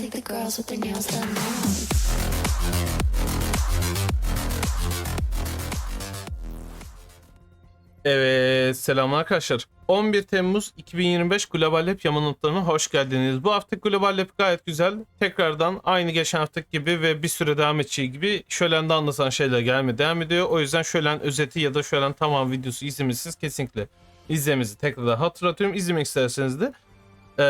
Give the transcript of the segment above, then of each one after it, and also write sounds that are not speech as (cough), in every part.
like the girls with their nails done now. Evet selam arkadaşlar. 11 Temmuz 2025 Global Lab Yaman Notları'na hoş geldiniz. Bu hafta Global Lab gayet güzel. Tekrardan aynı geçen haftaki gibi ve bir süre devam edeceği gibi Şölen'de anlatan şeyler gelmeye devam ediyor. O yüzden Şölen özeti ya da Şölen tamam videosu izlemişsiniz kesinlikle izlemenizi tekrardan hatırlatıyorum. İzlemek isterseniz de e,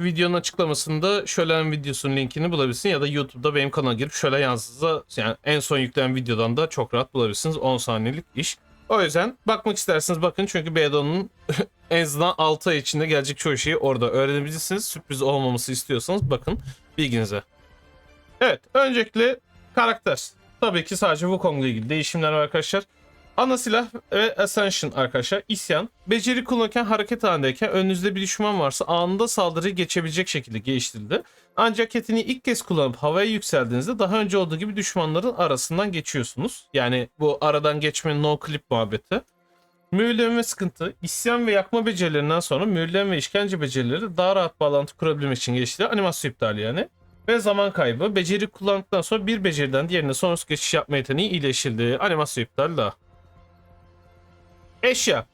videonun açıklamasında Şölen videosunun linkini bulabilirsiniz ya da YouTube'da benim kanala girip Şölen yazdığınızda yani en son yüklenen videodan da çok rahat bulabilirsiniz. 10 saniyelik iş. O yüzden bakmak isterseniz bakın çünkü Bedo'nun (laughs) en azından 6 ay içinde gelecek çoğu şeyi orada öğrenebilirsiniz. Sürpriz olmaması istiyorsanız bakın bilginize. Evet öncelikle karakter. Tabii ki sadece Wukong'la ilgili değişimler var arkadaşlar. Ana silah ve Ascension arkadaşlar. İsyan. Beceri kullanırken hareket halindeyken önünüzde bir düşman varsa anında saldırıyı geçebilecek şekilde geliştirildi. Ancak yeteneği ilk kez kullanıp havaya yükseldiğinizde daha önce olduğu gibi düşmanların arasından geçiyorsunuz. Yani bu aradan geçme no clip muhabbeti. Mühürleme ve sıkıntı, isyan ve yakma becerilerinden sonra mühürleme ve işkence becerileri daha rahat bağlantı kurabilmek için geliştirilen animasyon iptali yani. Ve zaman kaybı. Beceri kullandıktan sonra bir beceriden diğerine sonsuz geçiş yapma yeteneği iyileştirildi. Animasyon iptali daha. Eşya.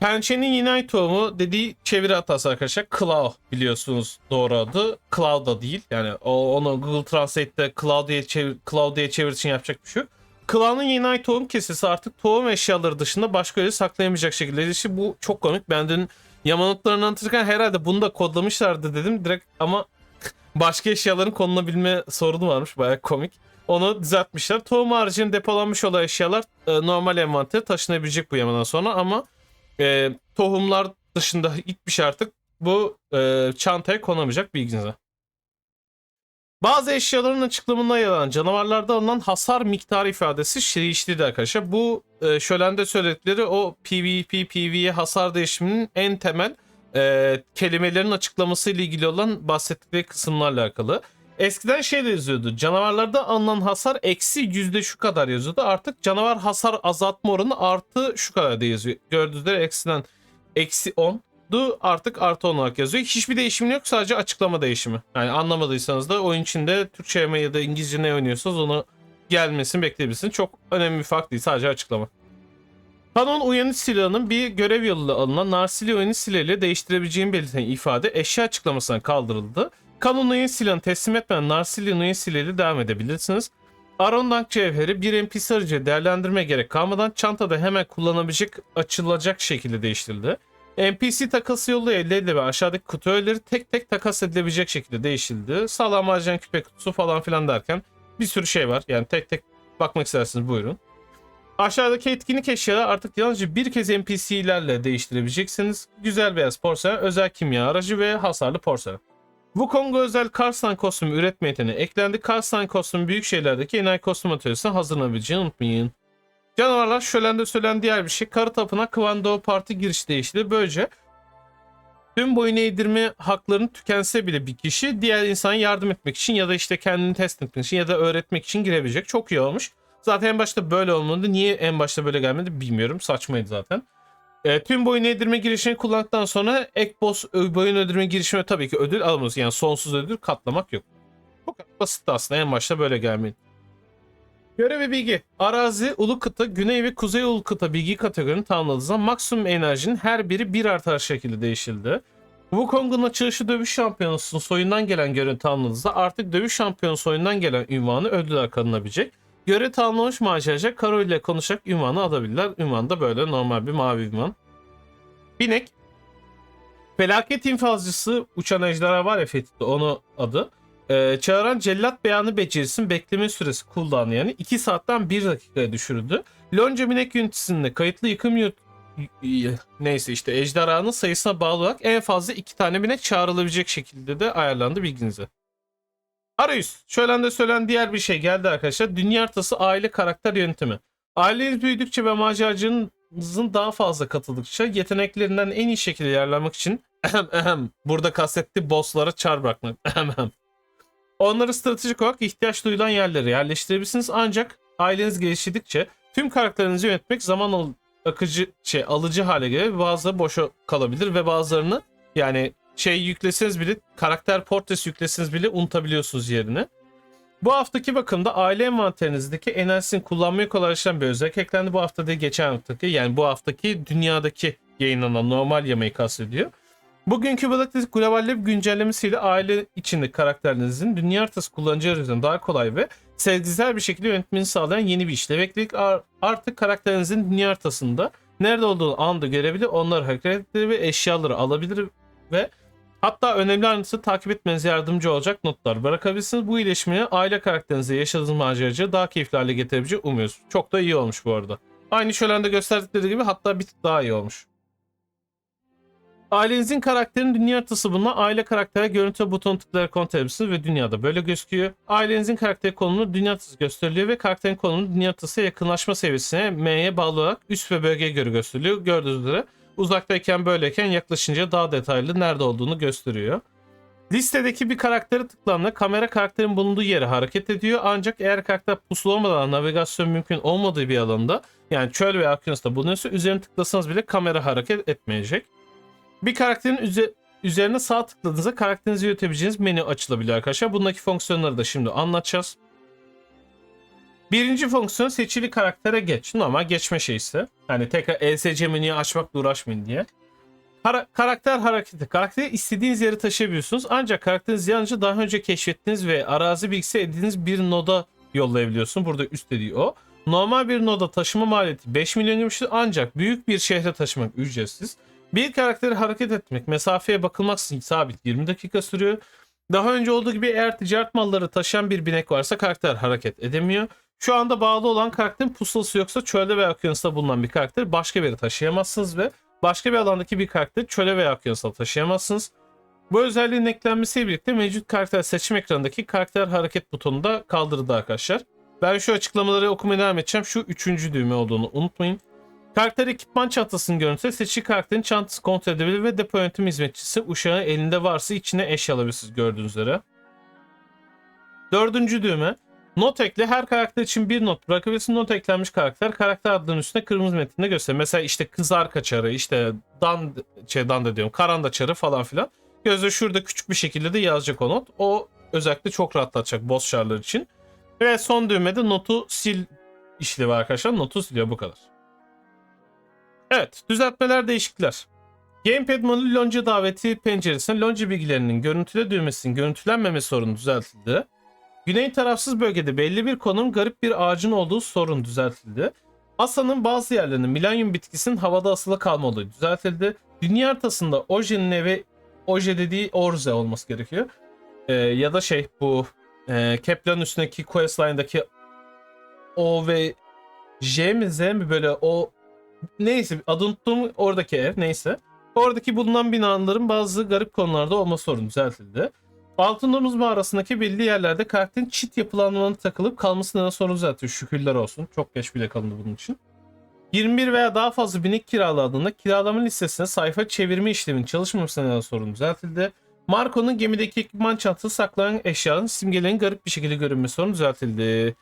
Pençenin yine tohumu dediği çeviri hatası arkadaşlar. Claw biliyorsunuz doğru adı. Claw da değil. Yani o, onu Google Translate'te Claw diye, çevir, Claw diye çevir için yapacak bir şey yok. Claw'ın yeni tohum kesesi artık tohum eşyaları dışında başka yere saklayamayacak şekilde. İşte bu çok komik. Ben dün yamanotlarını anlatırken herhalde bunu da kodlamışlardı dedim direkt ama (laughs) başka eşyaların konulabilme sorunu varmış. Baya komik. Onu düzeltmişler. Tohum haricinde depolanmış olan eşyalar e, normal envantere taşınabilecek bu yamadan sonra ama e, tohumlar dışında hiçbir şey artık bu e, çantaya konamayacak bilginize. Bazı eşyaların açıklamında yer alan canavarlarda alınan hasar miktarı ifadesi değiştirdi arkadaşlar. Bu e, şölende söyledikleri o PvP, PvE hasar değişiminin en temel e, kelimelerin açıklaması ile ilgili olan bahsettikleri kısımlarla alakalı. Eskiden şey de yazıyordu. Canavarlarda alınan hasar eksi yüzde şu kadar yazıyordu. Artık canavar hasar azaltma oranı artı şu kadar da yazıyor. Gördüğünüz üzere eksiden eksi 10 du artık artı 10 olarak yazıyor. Hiçbir değişim yok sadece açıklama değişimi. Yani anlamadıysanız da oyun içinde Türkçe ya da İngilizce ne oynuyorsanız onu gelmesini bekleyebilirsiniz. Çok önemli bir fark değil sadece açıklama. Kanon uyanış silahının bir görev yoluyla alınan Narsili uyanış silahıyla değiştirebileceğini belirten ifade eşya açıklamasından kaldırıldı. Kanon uyanış silahını teslim etmeyen Narsili uyanış silahıyla devam edebilirsiniz. Arondank cevheri bir NPC aracı değerlendirme gerek kalmadan çantada hemen kullanabilecek açılacak şekilde değiştirildi. NPC takası yolu elde ve aşağıdaki kutu öğeleri tek tek takas edilebilecek şekilde değiştirildi. Sağlam harcayan küpe kutusu falan filan derken bir sürü şey var. Yani tek tek bakmak isterseniz buyurun. Aşağıdaki etkinlik eşyaları artık yalnızca bir kez NPC'lerle değiştirebileceksiniz. Güzel beyaz porselen, özel kimya aracı ve hasarlı porselen. Wukong'a özel Karstan kostümü üretme yeteneği eklendi. Karstan kostümü büyük şehirlerdeki enayi kostüm atölyesine hazırlanabileceğini unutmayın. Canavarlar şölende söylen diğer bir şey. Karı tapına Kıvando Parti girişi değişti. Böylece tüm boyun eğdirme haklarını tükense bile bir kişi diğer insana yardım etmek için ya da işte kendini test etmek için ya da öğretmek için girebilecek. Çok iyi olmuş. Zaten en başta böyle olmadı. Niye en başta böyle gelmedi bilmiyorum. Saçmaydı zaten. E, tüm boyun eğdirme girişini kullandıktan sonra ek boss boyun eğdirme girişime tabii ki ödül alamıyoruz. Yani sonsuz ödül katlamak yok. Çok basitti aslında en başta böyle gelmedi. Görev ve bilgi. Arazi, ulu kıta, güney ve kuzey ulu kıta bilgi kategorini tamamladığı zaman maksimum enerjinin her biri bir artar şekilde değişildi. Wukong'un açılışı dövüş şampiyonusunun soyundan gelen görevi tamamladığında artık dövüş şampiyonu soyundan gelen ünvanı ödüller kazanabilecek. Görev tamamlamış maceracı Karo ile konuşarak ünvanı alabilirler. Ünvan da böyle normal bir mavi ünvan. Binek. Felaket infazcısı uçan ejderha var ya Fethi'de onu adı. Ee, çağıran cellat beyanı becerisinin bekleme süresi cooldown'ı yani 2 saatten 1 dakikaya düşürüldü. Lonca binek yöneticisinde kayıtlı yıkım yurt neyse işte ejderhanın sayısına bağlı olarak en fazla 2 tane binek çağrılabilecek şekilde de ayarlandı bilginize. Arayüz. Şöyle de söylen diğer bir şey geldi arkadaşlar. Dünya haritası aile karakter yönetimi. Aileniz büyüdükçe ve maceracınızın daha fazla katıldıkça yeteneklerinden en iyi şekilde yararlanmak için ehem (clears throat) ehem burada kastettiği bosslara çar bırakmak. Ehem (clears throat) ehem. Onları stratejik olarak ihtiyaç duyulan yerlere yerleştirebilirsiniz ancak aileniz geliştirdikçe tüm karakterinizi yönetmek zaman akıcı şey alıcı hale gelir. Bazıları boşa kalabilir ve bazılarını yani şey yükleseniz bile karakter portresi yükleseniz bile unutabiliyorsunuz yerini. Bu haftaki bakımda aile envanterinizdeki enerjisini kullanmayı kolaylaştıran bir özellik eklendi. Bu hafta değil geçen haftaki yani bu haftaki dünyadaki yayınlanan normal yemeği kastediyor. Bugünkü Blacklist Global Lab güncellemesiyle aile içindeki karakterinizin dünya haritası kullanıcı arayüzünden daha kolay ve sezgisel bir şekilde yönetmeni sağlayan yeni bir işlev ekledik. Ar- Artık karakterinizin dünya haritasında nerede olduğunu anında görebilir, onları hareket ettirir ve eşyaları alabilir ve hatta önemli ayrıntısı takip etmenize yardımcı olacak notlar bırakabilirsiniz. Bu iyileşmeyi aile karakterinizle yaşadığınız maceracı daha keyifli hale getirebileceği umuyoruz. Çok da iyi olmuş bu arada. Aynı şölende gösterdikleri gibi hatta bir tık daha iyi olmuş. Ailenizin karakterinin dünya haritası bulunan aile karaktere görüntü butonu tıklayarak kontrol edebilirsiniz ve dünyada böyle gözüküyor. Ailenizin karakteri konumunu dünya haritası gösteriliyor ve karakterin konumunu dünya haritası yakınlaşma seviyesine M'ye bağlı olarak üst ve bölgeye göre gösteriliyor. Gördüğünüz üzere uzaktayken böyleyken yaklaşınca daha detaylı nerede olduğunu gösteriyor. Listedeki bir karaktere tıklandığında kamera karakterin bulunduğu yere hareket ediyor. Ancak eğer karakter pusulu olmadan navigasyon mümkün olmadığı bir alanda yani çöl veya okyanusta bulunuyorsa üzerine tıklasanız bile kamera hareket etmeyecek. Bir karakterin üze- üzerine sağ tıkladığınızda karakterinizi yönetebileceğiniz menü açılabiliyor arkadaşlar. Bundaki fonksiyonları da şimdi anlatacağız. Birinci fonksiyon seçili karaktere geç. Normal geçme şeysi. Yani tekrar ESC menüyü açmakla uğraşmayın diye. Kara- karakter hareketi. Karakteri istediğiniz yere taşıyabiliyorsunuz. Ancak karakteriniz yalnızca daha önce keşfettiğiniz ve arazi bilgisi edindiğiniz bir noda yollayabiliyorsun. Burada üst dediği o. Normal bir noda taşıma maliyeti 5 milyon gümüştür ancak büyük bir şehre taşımak ücretsiz. Bir karakteri hareket etmek mesafeye bakılmaksızın sabit 20 dakika sürüyor. Daha önce olduğu gibi eğer ticaret malları taşıyan bir binek varsa karakter hareket edemiyor. Şu anda bağlı olan karakterin pusulası yoksa çölde veya okyanusta bulunan bir karakteri başka bir yere taşıyamazsınız ve başka bir alandaki bir karakteri çöle veya okyanusta taşıyamazsınız. Bu özelliğin eklenmesiyle birlikte mevcut karakter seçim ekranındaki karakter hareket butonu da kaldırıldı arkadaşlar. Ben şu açıklamaları okumaya devam edeceğim. Şu üçüncü düğme olduğunu unutmayın. Karakter ekipman çantasının görüntüsü seçili karakterin çantası kontrol edebilir ve depo yönetim hizmetçisi uşağı elinde varsa içine eşya alabilirsiniz gördüğünüz üzere. Dördüncü düğme. Not ekle her karakter için bir not bırakabilirsin. Not eklenmiş karakter karakter adlarının üstünde kırmızı metinde gösterir. Mesela işte kızar kaçarı, işte dan, şey dan da diyorum, karanda çarı falan filan. Gözde şurada küçük bir şekilde de yazacak o not. O özellikle çok rahatlatacak boss şarlar için. Ve son düğmede notu sil işlevi arkadaşlar. Notu siliyor bu kadar. Evet, düzeltmeler, değişiklikler. Gamepad modülü lonca daveti penceresinde lonca bilgilerinin görüntüle düğmesinin görüntülenmeme sorunu düzeltildi. Güney tarafsız bölgede belli bir konum garip bir ağacın olduğu sorun düzeltildi. Asa'nın bazı yerlerinin milenyum bitkisinin havada asılı kalma olayı düzeltildi. Dünya haritasında Oje'nin evi Oje dediği Orze olması gerekiyor. Ee, ya da şey bu e, Kepler'ın üstündeki questline'daki O ve J mi Z mi böyle o neyse adını unuttuğum oradaki ev neyse. Oradaki bulunan binaların bazı garip konularda olma sorunu düzeltildi. Altın Domuz mağarasındaki belli yerlerde karakterin çit yapılanmalarına takılıp kalması neden sorun düzeltiyor. Şükürler olsun. Çok geç bile kalındı bunun için. 21 veya daha fazla binek kiraladığında kiralama listesine sayfa çevirme işleminin çalışmaması neden sorun düzeltildi. Marco'nun gemideki ekipman çantası saklanan eşyaların simgelerin garip bir şekilde görünme sorunu düzeltildi.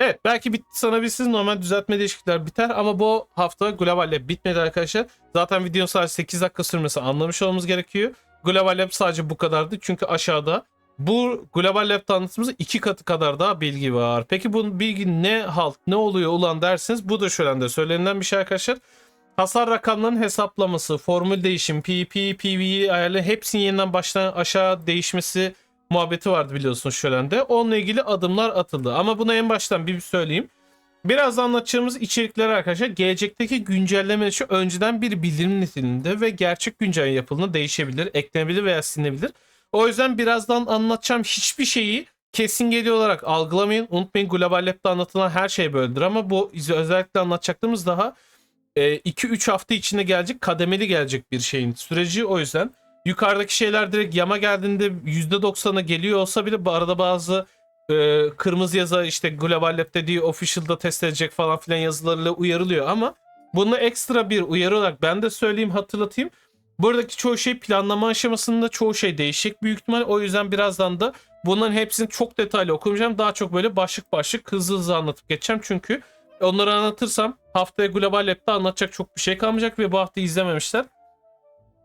Evet belki bitti sanabilirsiniz normal düzeltme değişiklikler biter ama bu hafta Global Lab bitmedi arkadaşlar. Zaten videonun sadece 8 dakika sürmesi anlamış olmamız gerekiyor. Global Lab sadece bu kadardı çünkü aşağıda bu Global Lab tanıtımımızın iki katı kadar daha bilgi var. Peki bu bilgi ne halt ne oluyor ulan derseniz bu da şöyle de söylenilen bir şey arkadaşlar. Hasar rakamlarının hesaplaması, formül değişim, PP, PV ayarlı hepsinin yeniden baştan aşağı değişmesi muhabbeti vardı biliyorsunuz şölende. Onunla ilgili adımlar atıldı. Ama buna en baştan bir söyleyeyim. Biraz anlatacağımız içerikler arkadaşlar gelecekteki güncelleme için önceden bir bildirim niteliğinde ve gerçek güncelleme yapıldığında değişebilir, eklenebilir veya silinebilir. O yüzden birazdan anlatacağım hiçbir şeyi kesin geliyor olarak algılamayın. Unutmayın Global Lab'da anlatılan her şey böyledir ama bu özellikle anlatacaklarımız daha 2-3 hafta içinde gelecek kademeli gelecek bir şeyin süreci. O yüzden yukarıdaki şeyler direkt yama geldiğinde %90'a geliyor olsa bile bu arada bazı e, kırmızı yazı işte Global Lab dediği official'da test edecek falan filan yazılarıyla uyarılıyor ama bunu ekstra bir uyarı olarak ben de söyleyeyim hatırlatayım. Buradaki çoğu şey planlama aşamasında çoğu şey değişecek büyük ihtimal. O yüzden birazdan da bunların hepsini çok detaylı okumayacağım. Daha çok böyle başlık başlık hızlı hızlı anlatıp geçeceğim. Çünkü onları anlatırsam haftaya Global Lab'da anlatacak çok bir şey kalmayacak ve bu hafta izlememişler.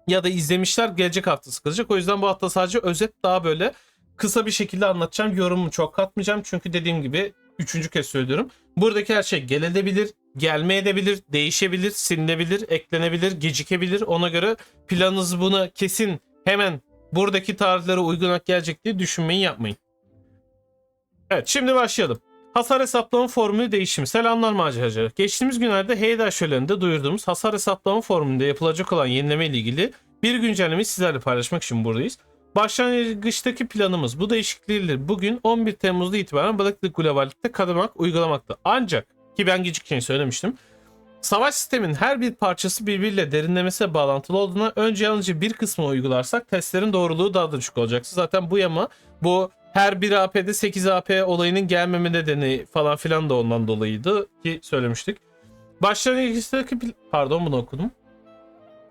ya da izlemişler gelecek hafta sıkılacak. O yüzden bu hafta sadece özet daha böyle kısa bir şekilde anlatacağım. Yorumumu çok katmayacağım. Çünkü dediğim gibi üçüncü kez söylüyorum. Buradaki her şey gelebilir, gelmeyebilir, değişebilir, silinebilir, eklenebilir, gecikebilir. Ona göre planınız buna kesin hemen buradaki tarihlere uygun gelecek diye düşünmeyi yapmayın. Evet şimdi başlayalım. Hasar hesaplama formülü değişimi. Selamlar maceracılar. Geçtiğimiz günlerde Heyda şöleninde duyurduğumuz hasar hesaplama formülünde yapılacak olan yenileme ile ilgili bir güncellemeyi sizlerle paylaşmak için buradayız. Başlangıçtaki planımız bu değişiklikleri bugün 11 Temmuz'da itibaren Balıklık Global'de kadamak uygulamakta. Ancak ki ben gecikken söylemiştim. Savaş sistemin her bir parçası birbiriyle derinlemesine bağlantılı olduğuna önce yalnızca bir kısmı uygularsak testlerin doğruluğu daha da düşük olacak. Zaten bu yama bu her bir AP'de 8 AP olayının gelmeme nedeni falan filan da ondan dolayıydı ki söylemiştik. Başlangıçtaki pardon bunu okudum.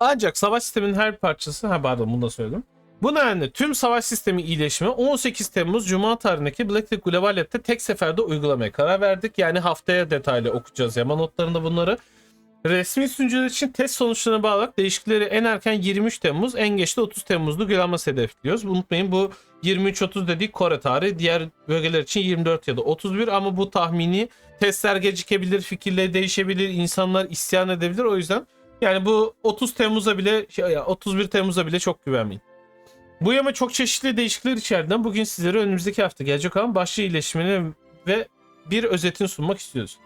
Ancak savaş sisteminin her bir parçası ha pardon bunu da söyledim. Bu nedenle tüm savaş sistemi iyileşimi 18 Temmuz Cuma tarihindeki Blacklight Global Lab'de tek seferde uygulamaya karar verdik. Yani haftaya detaylı okuyacağız yama notlarında bunları. Resmi sunucular için test sonuçlarına bağlı olarak değişiklikleri en erken 23 Temmuz, en geç de 30 Temmuz'da uygulanması hedefliyoruz. Unutmayın bu 23-30 dediği Kore tarihi. Diğer bölgeler için 24 ya da 31 ama bu tahmini testler gecikebilir, fikirleri değişebilir, insanlar isyan edebilir. O yüzden yani bu 30 Temmuz'a bile şey, ya 31 Temmuz'a bile çok güvenmeyin. Bu yama çok çeşitli değişiklikler içeriden bugün sizlere önümüzdeki hafta gelecek olan başlı iyileşmeni ve bir özetini sunmak istiyoruz.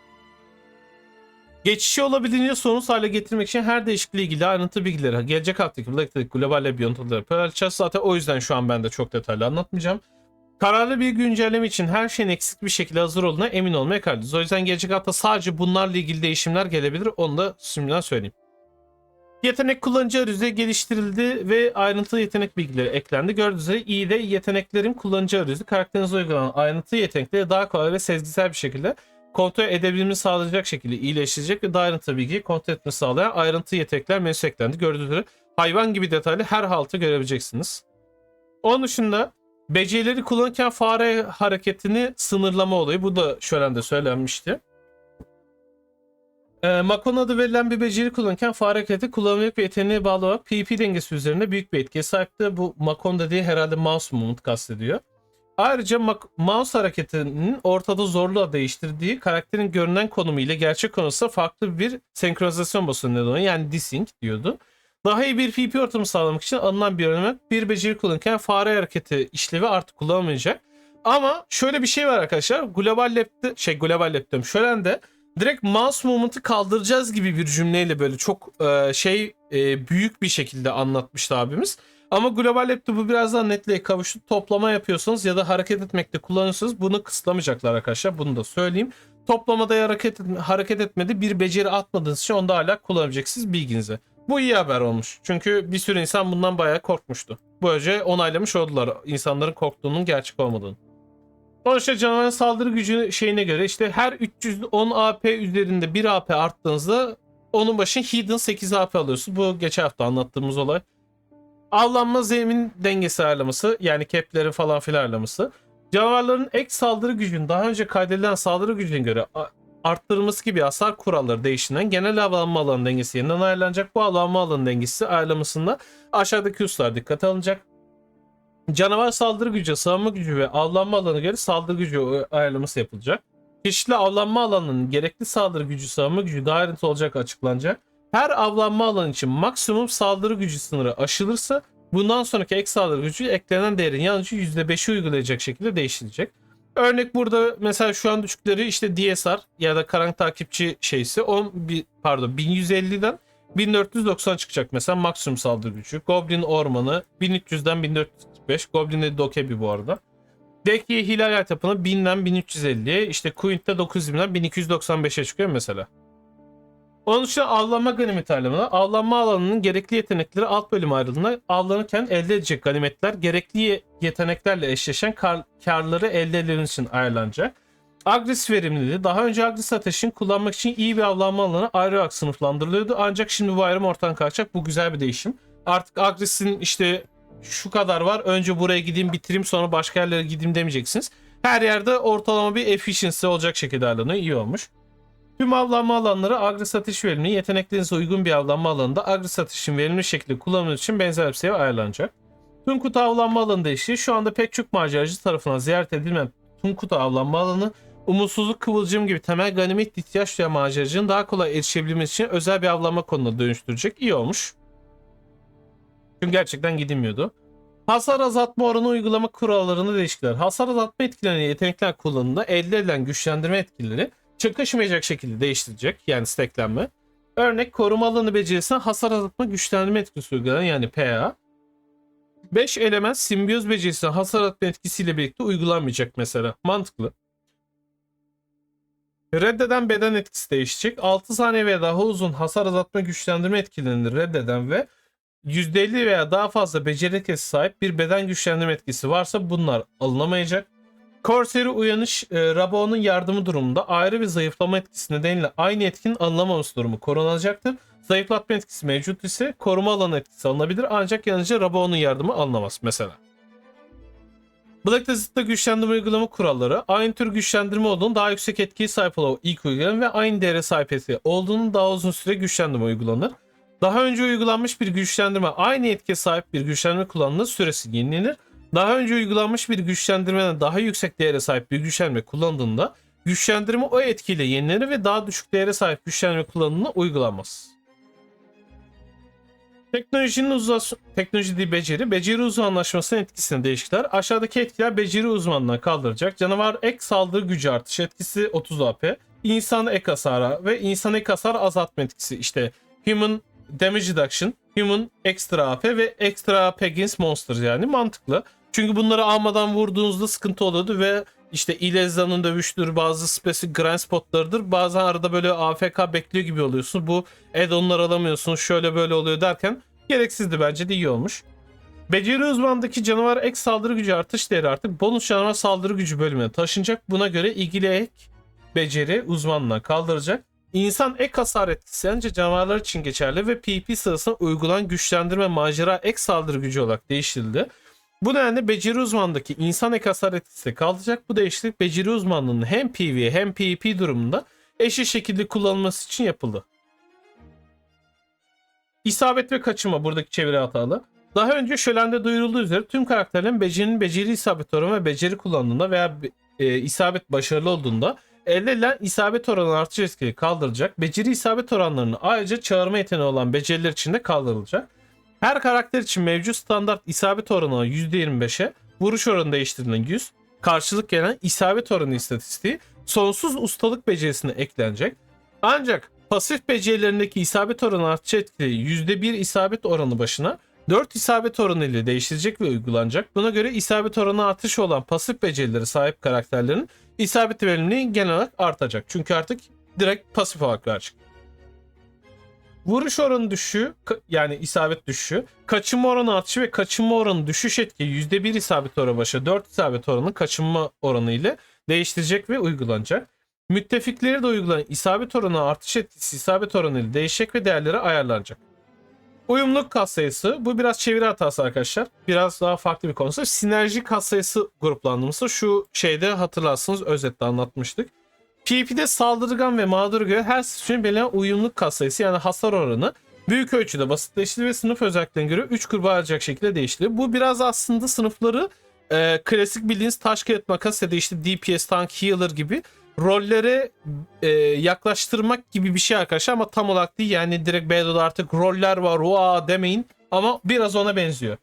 Geçişi olabildiğince sorunsuz hale getirmek için her değişiklikle ilgili ayrıntı bilgileri gelecek haftaki Black Global Lab yöntemleri paylaşacağız. Zaten o yüzden şu an ben de çok detaylı anlatmayacağım. Kararlı bir güncelleme için her şeyin eksik bir şekilde hazır olduğuna emin olmaya kaydediyoruz. O yüzden gelecek hafta sadece bunlarla ilgili değişimler gelebilir. Onu da şimdiden söyleyeyim. Yetenek kullanıcı arayüzü geliştirildi ve ayrıntılı yetenek bilgileri eklendi. Gördüğünüz üzere iyi de yeteneklerin kullanıcı arayüzü karakterinize uygulanan ayrıntılı yetenekleri daha kolay ve sezgisel bir şekilde kontrol edebilmemizi sağlayacak şekilde iyileştirecek ve daha ayrıntılı bilgiyi kontrol etmesi sağlayan ayrıntı yetenekler menüsü eklendi. Gördüğünüz üzere hayvan gibi detaylı her haltı görebileceksiniz. Onun dışında becerileri kullanırken fare hareketini sınırlama olayı. Bu da şöyle de söylenmişti. E, Makon adı verilen bir beceri kullanırken fare hareketi kullanımlık ve yeteneğe bağlı olarak PvP dengesi üzerinde büyük bir etkiye sahipti. Bu Makon dediği herhalde mouse movement kastediyor. Ayrıca mouse hareketinin ortada zorluğa değiştirdiği karakterin görünen konumu ile gerçek konusunda farklı bir senkronizasyon basını neden oluyor. Yani desync diyordu. Daha iyi bir PvP ortamı sağlamak için alınan bir önlem bir beceri kullanırken fare hareketi işlevi artık kullanılmayacak. Ama şöyle bir şey var arkadaşlar. Global Lab'de şey Global Lab diyorum. Şölen de direkt mouse movement'ı kaldıracağız gibi bir cümleyle böyle çok e, şey e, büyük bir şekilde anlatmıştı abimiz. Ama Global bu biraz daha netliğe kavuştu. Toplama yapıyorsanız ya da hareket etmekte kullanıyorsanız bunu kısıtlamayacaklar arkadaşlar. Bunu da söyleyeyim. Toplamada hareket, etme- hareket etmedi bir beceri atmadığınız için onu da hala kullanabileceksiniz bilginize. Bu iyi haber olmuş. Çünkü bir sürü insan bundan bayağı korkmuştu. Böylece onaylamış oldular insanların korktuğunun gerçek olmadığını. Sonuçta canavarın saldırı gücü şeyine göre işte her 310 AP üzerinde 1 AP arttığınızda onun başına Hidden 8 AP alıyorsunuz. Bu geçen hafta anlattığımız olay. Avlanma zemin dengesi ayarlaması yani kepleri falan filan ayarlaması. Canavarların ek saldırı gücünün daha önce kaydedilen saldırı gücüne göre arttırılması gibi hasar kuralları değiştiğinden genel avlanma alanı dengesi yeniden ayarlanacak. Bu avlanma alanı dengesi ayarlamasında aşağıdaki hususlar dikkate alınacak. Canavar saldırı gücü, savunma gücü ve avlanma alanı göre saldırı gücü ayarlaması yapılacak. Çeşitli avlanma alanının gerekli saldırı gücü, savunma gücü daha ayrıntı olacak açıklanacak. Her avlanma alanı için maksimum saldırı gücü sınırı aşılırsa bundan sonraki ek saldırı gücü eklenen değerin yalnızca %5'i uygulayacak şekilde değiştirilecek. Örnek burada mesela şu an düşükleri işte DSR ya da karanlık takipçi şeysi 10 bi- pardon 1150'den 1490 çıkacak mesela maksimum saldırı gücü. Goblin ormanı 1300'den 1445. Goblin de Dokebi bu arada. Deki Hilal Tapını 1000'den 1350'ye işte Quint'te 920'den 1295'e çıkıyor mesela. Onun için avlanma ganimeti alanına, avlanma alanının gerekli yetenekleri alt bölüm ayrılığına avlanırken elde edecek ganimetler gerekli ye- yeteneklerle eşleşen kar, karları elde edilen için ayarlanacak. Agres verimliliği daha önce Agres ateşin kullanmak için iyi bir avlanma alanı ayrı olarak sınıflandırılıyordu. Ancak şimdi bu ayrım ortadan kalkacak. Bu güzel bir değişim. Artık Agres'in işte şu kadar var. Önce buraya gideyim bitireyim sonra başka yerlere gideyim demeyeceksiniz. Her yerde ortalama bir efficiency olacak şekilde ayarlanıyor. İyi olmuş. Tüm avlanma alanları agres atış verimli, yeteneklerinize uygun bir avlanma alanında agres atışın verimli şekilde kullanılması için benzer bir seviye ayarlanacak. Tunkut avlanma alanı değişti. Şu anda pek çok maceracı tarafından ziyaret edilen Tunkut avlanma alanı umutsuzluk kıvılcım gibi temel ganimet ihtiyaç duyan maceracının daha kolay erişebilmesi için özel bir avlanma konuna dönüştürecek. İyi olmuş. Çünkü gerçekten gidilmiyordu. Hasar azaltma oranı uygulama kurallarını değişiklikler. Hasar azaltma etkilerini yetenekler kullanımında elde edilen güçlendirme etkileri çakışmayacak şekilde değiştirecek. Yani stacklenme. Örnek koruma alanı becerisine hasar azaltma güçlendirme etkisi uygulanan yani PA. 5 element simbiyoz becerisine hasar azaltma etkisiyle birlikte uygulanmayacak mesela. Mantıklı. Reddeden beden etkisi değişecek. 6 saniye veya daha uzun hasar azaltma güçlendirme etkilerini reddeden ve %50 veya daha fazla beceri etkisi sahip bir beden güçlendirme etkisi varsa bunlar alınamayacak. Corsair'i uyanış e, Rabo'nun yardımı durumunda ayrı bir zayıflama etkisi nedeniyle aynı etkinin alınamaması durumu korunacaktır. Zayıflatma etkisi mevcut ise koruma alanı etkisi alınabilir ancak yalnızca Rabo'nun yardımı alınamaz mesela. Black Desert'ta güçlendirme uygulama kuralları aynı tür güçlendirme olduğunu daha yüksek etkiye sahip olan ilk uygulama ve aynı değere sahip etki olduğunun daha uzun süre güçlendirme uygulanır. Daha önce uygulanmış bir güçlendirme aynı etkiye sahip bir güçlendirme kullanılır süresi yenilenir. Daha önce uygulanmış bir güçlendirmeden daha yüksek değere sahip bir güçlendirme kullanıldığında güçlendirme o etkiyle yenilenir ve daha düşük değere sahip güçlendirme kullanımına uygulanmaz. Teknolojinin uzas teknoloji değil beceri, beceri uzman anlaşmasının etkisine değişiklikler. Aşağıdaki etkiler beceri uzmanına kaldıracak. Canavar ek saldırı gücü artışı etkisi 30 AP. İnsan ek hasara ve insan ek hasar azaltma etkisi. İşte Human Damage Reduction, Human Extra AP ve Extra AP Against Monsters yani mantıklı. Çünkü bunları almadan vurduğunuzda sıkıntı oluyordu ve işte İlezza'nın dövüştür, bazı spesifik grind spotlarıdır. Bazen arada böyle AFK bekliyor gibi oluyorsun. Bu add-on'lar alamıyorsun, şöyle böyle oluyor derken gereksizdi bence de iyi olmuş. Beceri uzmandaki canavar ek saldırı gücü artış değeri artık bonus canavar saldırı gücü bölümüne taşınacak. Buna göre ilgili ek beceri uzmanına kaldıracak. İnsan ek hasar etkisi yalnızca canavarlar için geçerli ve PvP sırasında uygulanan güçlendirme macera ek saldırı gücü olarak değiştirildi. Bu nedenle beceri uzmandaki insan ek hasar etkisi kalacak. Bu değişiklik beceri uzmanlığının hem PvE hem PvP durumunda eşit şekilde kullanılması için yapıldı. İsabet ve kaçırma buradaki çeviri hatalı. Daha önce şölende duyurulduğu üzere tüm karakterlerin becerinin beceri isabet oranı ve beceri kullandığında veya e, isabet başarılı olduğunda elde edilen isabet oranı artış riskini kaldıracak. Beceri isabet oranlarını ayrıca çağırma yeteneği olan beceriler için de kaldırılacak. Her karakter için mevcut standart isabet oranı %25'e, vuruş oranı değiştirilen 100, karşılık gelen isabet oranı istatistiği sonsuz ustalık becerisine eklenecek. Ancak pasif becerilerindeki isabet oranı artış etkili %1 isabet oranı başına 4 isabet oranı ile değiştirecek ve uygulanacak. Buna göre isabet oranı artışı olan pasif becerileri sahip karakterlerin isabet verimliliği genel olarak artacak. Çünkü artık direkt pasif olarak verecek. Vuruş oranı düşüşü yani isabet düşüşü, kaçınma oranı artışı ve kaçınma oranı düşüş etki %1 isabet oranı başa 4 isabet oranı kaçınma oranı ile değiştirecek ve uygulanacak. Müttefikleri de uygulanan isabet oranı artış etkisi isabet oranı ile değişecek ve değerleri ayarlanacak. Uyumluluk katsayısı bu biraz çeviri hatası arkadaşlar. Biraz daha farklı bir konusu. Sinerji katsayısı gruplandırması şu şeyde hatırlarsınız özette anlatmıştık. PvP'de saldırgan ve mağdura göre her seçeneğin belirlenen uyumluluk katsayısı yani hasar oranı büyük ölçüde basitleştirildi ve sınıf özelliklerine göre 3 gruba ayrılacak şekilde değiştirildi. Bu biraz aslında sınıfları e, klasik bildiğiniz taş kağıt makas ya da işte DPS tank healer gibi rollere e, yaklaştırmak gibi bir şey arkadaşlar ama tam olarak değil yani direkt Bedo'da artık roller var oha demeyin ama biraz ona benziyor.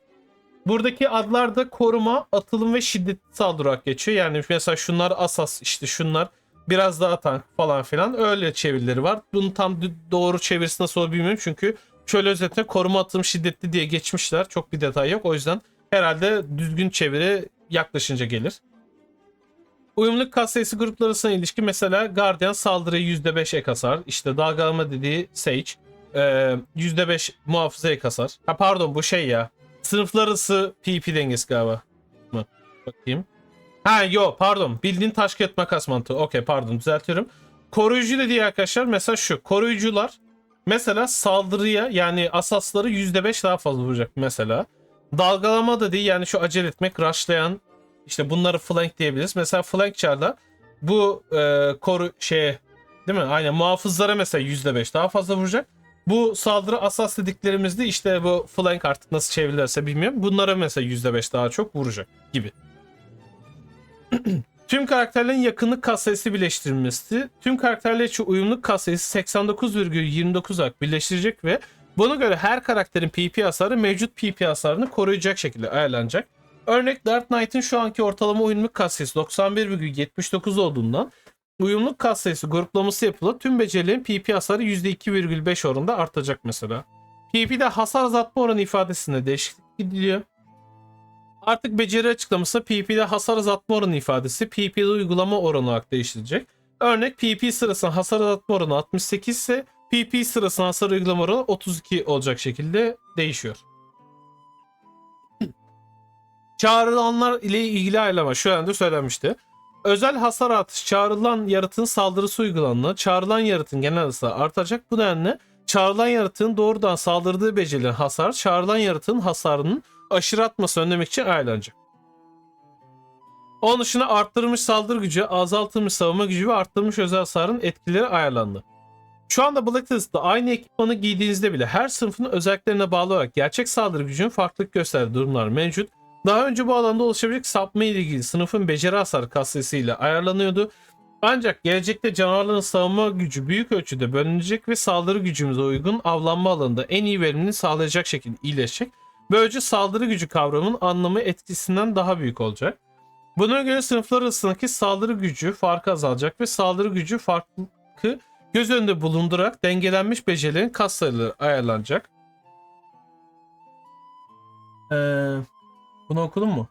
Buradaki adlar da koruma, atılım ve şiddetli saldırı geçiyor. Yani mesela şunlar asas işte şunlar biraz daha tank falan filan öyle çevirileri var. Bunun tam doğru çevirisi nasıl olur bilmiyorum çünkü şöyle özetle koruma atılım şiddetli diye geçmişler. Çok bir detay yok o yüzden herhalde düzgün çeviri yaklaşınca gelir. Uyumluluk katsayısı grupları arasında ilişki mesela Guardian saldırıya %5 ek hasar. İşte dalgalama dediği Sage. e, %5 muhafıza ek hasar. Ha pardon bu şey ya. Sınıflar arası PvP dengesi galiba. Mı? Bakayım. Ha yo pardon. Bildiğin taş kağıt makas mantığı. Okey pardon düzeltiyorum. Koruyucu dediği arkadaşlar mesela şu. Koruyucular mesela saldırıya yani asasları %5 daha fazla vuracak mesela. Dalgalama da değil yani şu acele etmek, rushlayan işte bunları flank diyebiliriz. Mesela flank char'da bu e, koru şey Değil mi? Aynen muhafızlara mesela %5 daha fazla vuracak. Bu saldırı asas dediklerimizde işte bu flank artık nasıl çevrilirse bilmiyorum. Bunlara mesela %5 daha çok vuracak gibi. (clears throat) tüm karakterlerin yakınlık kas sayısı birleştirilmesi, tüm karakterler için uyumluluk kas sayısı 89,29 olarak birleştirecek ve buna göre her karakterin PP hasarı mevcut PP hasarını koruyacak şekilde ayarlanacak. Örnek Dark Knight'ın şu anki ortalama uyumluluk kas sayısı 91,79 olduğundan uyumluluk kas sayısı gruplaması yapılıp tüm becerilerin PP hasarı %2,5 oranında artacak mesela. PP'de hasar azaltma oranı ifadesinde değişiklik gidiliyor. Artık beceri açıklaması PP'de hasar azaltma oranı ifadesi PP'de uygulama oranı olarak değiştirilecek. Örnek PP sırasında hasar azaltma oranı 68 ise PP sırasında hasar uygulama oranı 32 olacak şekilde değişiyor. Çağrılanlar ile ilgili ayarlama şu anda söylenmişti. Özel hasar artışı çağrılan yaratığın saldırısı uygulandığında çağrılan yaratığın genel hasarı artacak. Bu nedenle çağrılan yaratığın doğrudan saldırdığı becerilerin hasar çağrılan yaratığın hasarının aşırı atması önlemek için ayarlanacak. Onun dışında arttırılmış saldırı gücü, azaltılmış savunma gücü ve arttırılmış özel hasarın etkileri ayarlandı. Şu anda Blacklist'te aynı ekipmanı giydiğinizde bile her sınıfın özelliklerine bağlı olarak gerçek saldırı gücünün farklılık gösterdiği durumlar mevcut. Daha önce bu alanda oluşabilecek sapma ile ilgili sınıfın beceri hasarı katsayısıyla ayarlanıyordu. Ancak gelecekte canavarların savunma gücü büyük ölçüde bölünecek ve saldırı gücümüze uygun avlanma alanında en iyi verimini sağlayacak şekilde iyileşecek. Böylece saldırı gücü kavramının anlamı etkisinden daha büyük olacak. Buna göre sınıflar arasındaki saldırı gücü farkı azalacak ve saldırı gücü farkı göz önünde bulundurarak dengelenmiş becerilerin kas sayıları ayarlanacak. Ee, bunu okudun mu?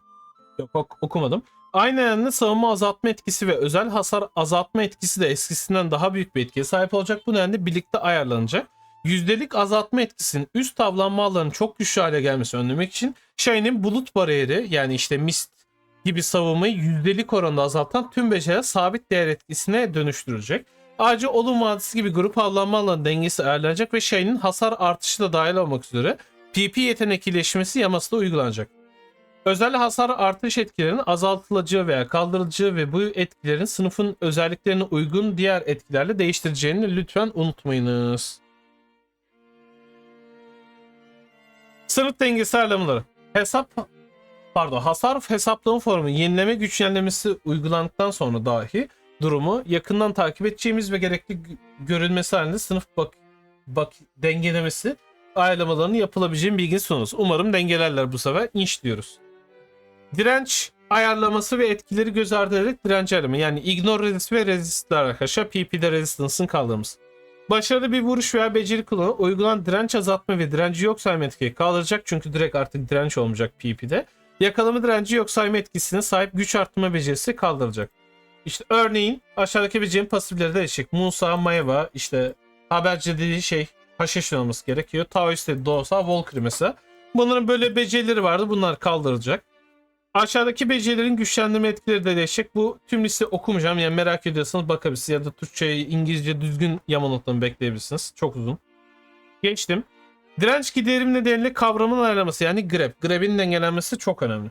Yok ok- okumadım. Aynı anda savunma azaltma etkisi ve özel hasar azaltma etkisi de eskisinden daha büyük bir etkiye sahip olacak. Bu nedenle birlikte ayarlanacak. Yüzdelik azaltma etkisinin üst tavlanma alanının çok güçlü hale gelmesi önlemek için Shine'in bulut bariyeri yani işte mist gibi savunmayı yüzdelik oranda azaltan tüm beceriler sabit değer etkisine dönüştürecek. Ayrıca Olum Vadisi gibi grup avlanma alanı dengesi ayarlanacak ve Shine'in hasar artışı da dahil olmak üzere PP yetenek iyileşmesi yaması da uygulanacak. Özel hasar artış etkilerinin azaltılacağı veya kaldırılacağı ve bu etkilerin sınıfın özelliklerine uygun diğer etkilerle değiştireceğini lütfen unutmayınız. Sınıf dengesi ayarlamaları. Hesap pardon hasar hesaplama formu yenileme güçlenmesi uygulandıktan sonra dahi durumu yakından takip edeceğimiz ve gerekli gö- görülmesi halinde sınıf bak, bak dengelemesi ayarlamalarını yapılabileceğin bilgini sunarız. Umarım dengelerler bu sefer. İnş diyoruz. Direnç ayarlaması ve etkileri göz ardı ederek direnç ayarlama. Yani ignore resist ve resistler arkadaşlar. PP'de resistance'ın kaldığımız. Başarılı bir vuruş veya beceri kullanı uygulanan direnç azaltma ve direnci yok sayma etkiyi kaldıracak. Çünkü direkt artık direnç olmayacak PP'de. Yakalama direnci yok sayma etkisine sahip güç arttırma becerisi kaldıracak. İşte örneğin aşağıdaki becerinin pasifleri de eşlik. Musa, Maeva, işte haberci dediği şey Haşhaşin olması gerekiyor. Taoist de Dosa, Valkyrie mesela. Bunların böyle becerileri vardı. Bunlar kaldırılacak. Aşağıdaki becerilerin güçlendirme etkileri de değişecek. Bu tüm liste okumayacağım. Yani merak ediyorsanız bakabilirsiniz. Ya da Türkçe'yi İngilizce düzgün yamanotlarını bekleyebilirsiniz. Çok uzun. Geçtim. Direnç giderim nedeniyle kavramın ayarlaması yani grab. Grab'in dengelenmesi çok önemli.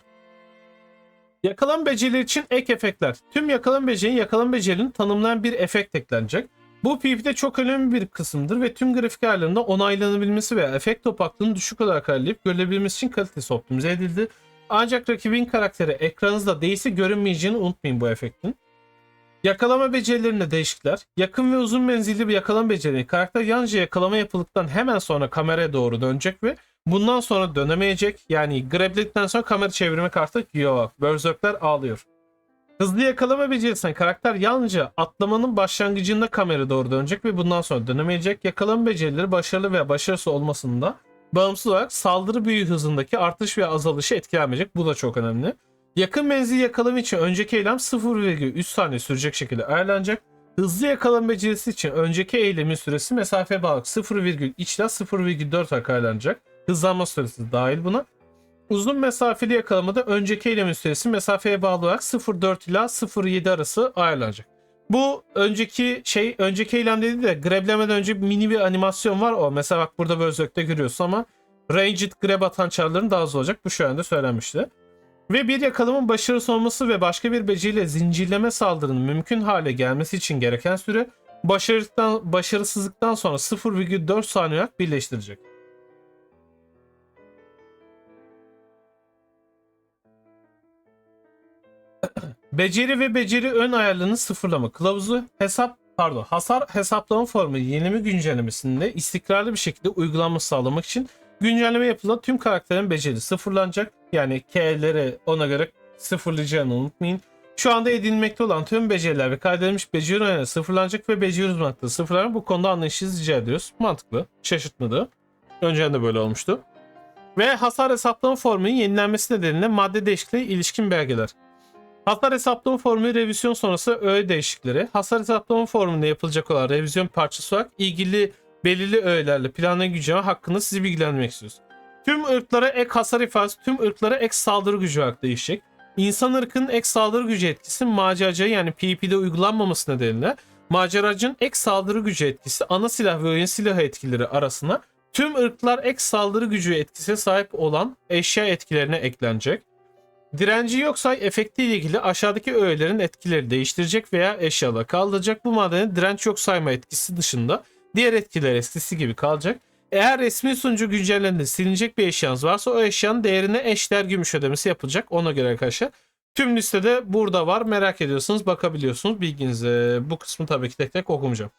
Yakalan becerileri için ek efektler. Tüm yakalan becerinin yakalan becerinin tanımlayan bir efekt eklenecek. Bu PvP'de çok önemli bir kısımdır ve tüm grafik ayarlarında onaylanabilmesi ve efekt opaklığını düşük olarak ayarlayıp görülebilmesi için kalitesi optimize edildi. Ancak rakibin karakteri ekranınızda değilse görünmeyeceğini unutmayın bu efektin. Yakalama becerilerinde değişiklikler. Yakın ve uzun menzilli bir yakalama becerileri karakter yalnızca yakalama yapıldıktan hemen sonra kameraya doğru dönecek ve bundan sonra dönemeyecek. Yani grabledikten sonra kamera çevirmek artık yok. Berserkler ağlıyor. Hızlı yakalama becerisine karakter yalnızca atlamanın başlangıcında kamera doğru dönecek ve bundan sonra dönemeyecek. Yakalama becerileri başarılı veya başarısız olmasında bağımsız olarak saldırı büyü hızındaki artış ve azalışı etkilenmeyecek. Bu da çok önemli. Yakın menzil yakalama için önceki eylem 0,3 saniye sürecek şekilde ayarlanacak. Hızlı yakalama becerisi için önceki eylemin süresi mesafeye bağlı 0,3 ile 0,4 olarak ayarlanacak. Hızlanma süresi dahil buna. Uzun mesafeli yakalamada önceki eylemin süresi mesafeye bağlı olarak 0.4 ila 0.7 arası ayarlanacak. Bu önceki şey önceki eylem dedi de grablemeden önce mini bir animasyon var o. Mesela bak burada Berserk'te görüyorsun ama ranged grab atan çarların daha az olacak. Bu şu anda söylenmişti. Ve bir yakalamanın başarısız olması ve başka bir beceriyle zincirleme saldırının mümkün hale gelmesi için gereken süre başarısızlıktan sonra 0,4 saniye birleştirecek. Beceri ve beceri ön ayarlarını sıfırlama kılavuzu hesap pardon hasar hesaplama formu yenileme güncellemesinde istikrarlı bir şekilde uygulanması sağlamak için güncelleme yapılan tüm karakterin beceri sıfırlanacak. Yani K'leri ona göre sıfırlayacağını unutmayın. Şu anda edinilmekte olan tüm beceriler ve kaydedilmiş beceri oranı sıfırlanacak ve beceri uzmanlıkları sıfırlanacak. Bu konuda anlayışınızı rica ediyoruz. Mantıklı. Şaşırtmadı. Önceden de böyle olmuştu. Ve hasar hesaplama formunun yenilenmesi nedeniyle madde değişikliği ilişkin belgeler. Hasar hesaplama formülü revizyon sonrası öğe değişiklikleri. Hasar hesaplama formülünde yapılacak olan revizyon parçası olarak ilgili belirli öğelerle planlanan güncelleme hakkında sizi bilgilendirmek istiyoruz. Tüm ırklara ek hasar ifadesi tüm ırklara ek saldırı gücü olarak değişecek. İnsan ırkının ek saldırı gücü etkisi maceracıya yani PvP'de uygulanmaması nedeniyle maceracının ek saldırı gücü etkisi ana silah ve oyun silahı etkileri arasına tüm ırklar ek saldırı gücü etkisine sahip olan eşya etkilerine eklenecek. Direnci yoksa efekti ile ilgili aşağıdaki öğelerin etkileri değiştirecek veya eşyalar kaldıracak. Bu maddenin direnç yok sayma etkisi dışında diğer etkiler eskisi gibi kalacak. Eğer resmi sunucu güncellendiğinde silinecek bir eşyanız varsa o eşyanın değerine eşdeğer gümüş ödemesi yapılacak. Ona göre arkadaşlar. Tüm listede burada var. Merak ediyorsanız bakabiliyorsunuz. Bilginize. Bu kısmı tabii ki tek tek okumayacağım.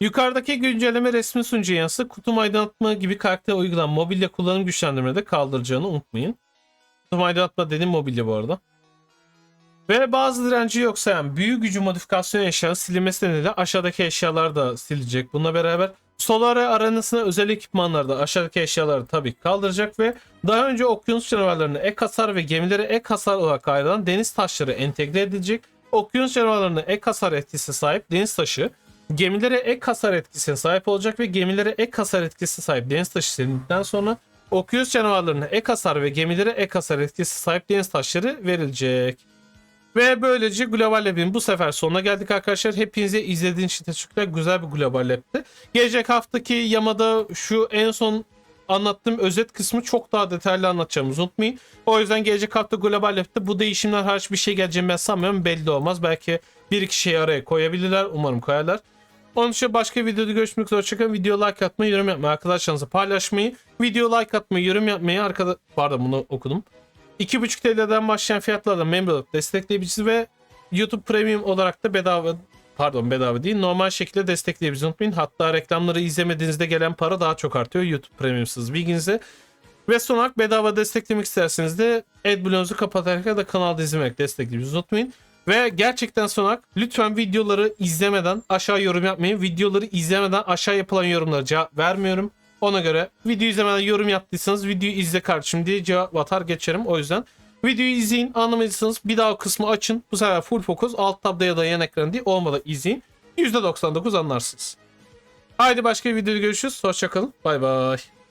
Yukarıdaki güncelleme resmi sunucu yansı kutum aydınlatma gibi karakter uygulanan mobilya kullanım güçlendirmede kaldıracağını unutmayın. Aydınlatma dediğim mobilya bu arada. Ve bazı direnci yok sayan büyü gücü modifikasyon eşyaları silinmesi nedeniyle aşağıdaki eşyalar da silecek. Bununla beraber Solare arenasına özel ekipmanlarda aşağıdaki eşyaları tabii kaldıracak ve daha önce okyanus canavarlarına ek hasar ve gemilere ek hasar olarak ayrılan deniz taşları entegre edilecek. Okyanus canavarlarına ek hasar etkisi sahip deniz taşı, gemilere ek hasar etkisine sahip olacak ve gemilere ek hasar etkisi sahip deniz taşı silindikten sonra okyanus canavarlarına ek hasar ve gemilere ek hasar etkisi sahip deniz taşları verilecek. Ve böylece Global Lab'in bu sefer sonuna geldik arkadaşlar. Hepinize izlediğiniz için teşekkürler. Güzel bir Global Lab'ti. Gelecek haftaki yamada şu en son anlattığım özet kısmı çok daha detaylı anlatacağımızı unutmayın. O yüzden gelecek hafta Global Lab'de bu değişimler hariç bir şey geleceğini ben sanmıyorum. Belli olmaz. Belki bir iki şey araya koyabilirler. Umarım koyarlar. Onun için başka videoda görüşmek üzere. Hoşçakalın. Video like atmayı, yorum yapmayı, arkadaşlarınızla paylaşmayı, video like atmayı, yorum yapmayı, arkada... Pardon bunu okudum. 2.5 TL'den başlayan fiyatlarla member olup destekleyebilirsiniz ve YouTube Premium olarak da bedava pardon bedava değil normal şekilde destekleyebilirsiniz unutmayın. Hatta reklamları izlemediğinizde gelen para daha çok artıyor YouTube Premium'sız bilginize. Ve son olarak bedava desteklemek isterseniz de AdBlocks'u kapatarak da kanalda izlemek destekleyebilirsiniz unutmayın. Ve gerçekten son olarak lütfen videoları izlemeden aşağı yorum yapmayın. Videoları izlemeden aşağı yapılan yorumlara cevap vermiyorum. Ona göre video izlemeden yorum yaptıysanız videoyu izle kardeşim diye cevap atar geçerim. O yüzden videoyu izleyin anlamadıysanız bir daha kısmı açın. Bu sefer full fokus alt tabda ya da yan ekran değil olmadan izleyin. %99 anlarsınız. Haydi başka bir videoda görüşürüz. Hoşçakalın. Bay bay.